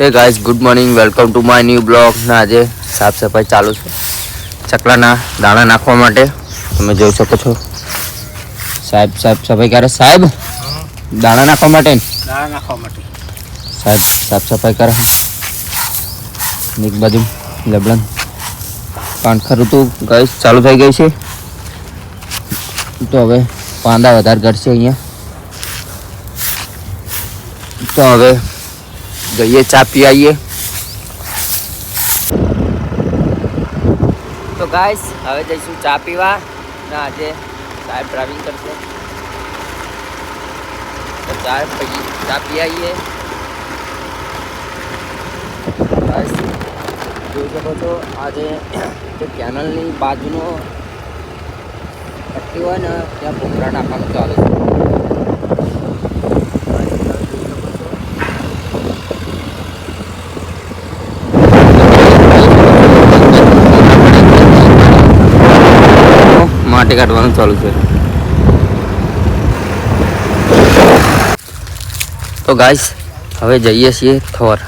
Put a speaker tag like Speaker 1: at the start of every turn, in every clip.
Speaker 1: Hey guys good morning welcome to my new blog ના આજે સાફ સફાઈ ચાલુ છે. ચકલાના દાણા નાખવા માટે તમે જોઈ શકો છો. સાહેબ સાહેબ સફાઈ કરે. સાહેબ દાણા નાખવા માટે? ને?
Speaker 2: નાખવા માટે.
Speaker 1: સાહેબ સાફ સફાઈ કરે. એક બાજુ લબડન. પાંખર ઋતુ ગાઈસ ચાલુ થઈ ગઈ છે. તો હવે પાંદા વધારે ઘટશે અહીંયા. તો હવે જઈએ, ચા પી આવીએ તો ગાઈસ હવે જઈશું ચા પીવા. ને આજે સાહેબ ડ્રાઇવિંગ કરશે. તો ચા પી ચા પી આવીએ ગાઈસ જોઈ શકો છો, આજે જે કેનલની બાજુનો પટ્ટી હોય ને ત્યાં ભૂંગળા નાખવાનું ચાલે છે. માટી કાઢવાનું ચાલુ છે. તો ગાઈસ હવે જઈએ છીએ થોર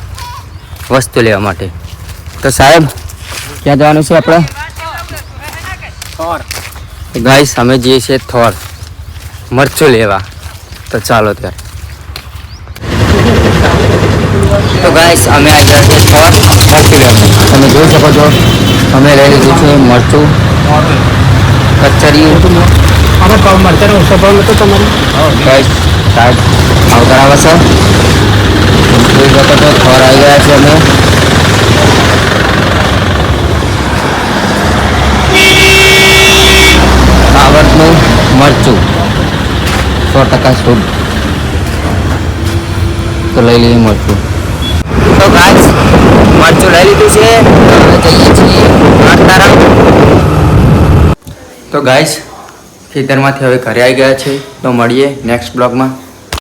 Speaker 1: વસ્તુ લેવા માટે. તો સાહેબ, ક્યાં જવાનું છે આપણે?
Speaker 2: થોર
Speaker 1: ગાઈસ અમે જઈએ છીએ થોર મરચું લેવા. તો ચાલો ત્યારે. તો ગાઈસ અમે આવી ગયા છીએ થોર મરચું લેવા. તમે જોઈ શકો છો, અમે લઈ લીધું છે મરચું. કચરિયું
Speaker 2: આમાં ભાવ મળતા ઓછો ભાવ નતો તમારે.
Speaker 1: ગાઈસ સાહેબ આવતા આવે છે? થોર આવી ગયા છે અમે. મરચું સો ટકા શુદ્ધ. તો લઈ લઈએ મરચું. તો ગાઈસ મરચું લઈ લીધું છે. જઈએ છીએ. તો ગાઈસ ખેતરમાંથી હવે ઘરે આવી ગયા છે. તો મળીએ નેક્સ્ટ બ્લોગમાં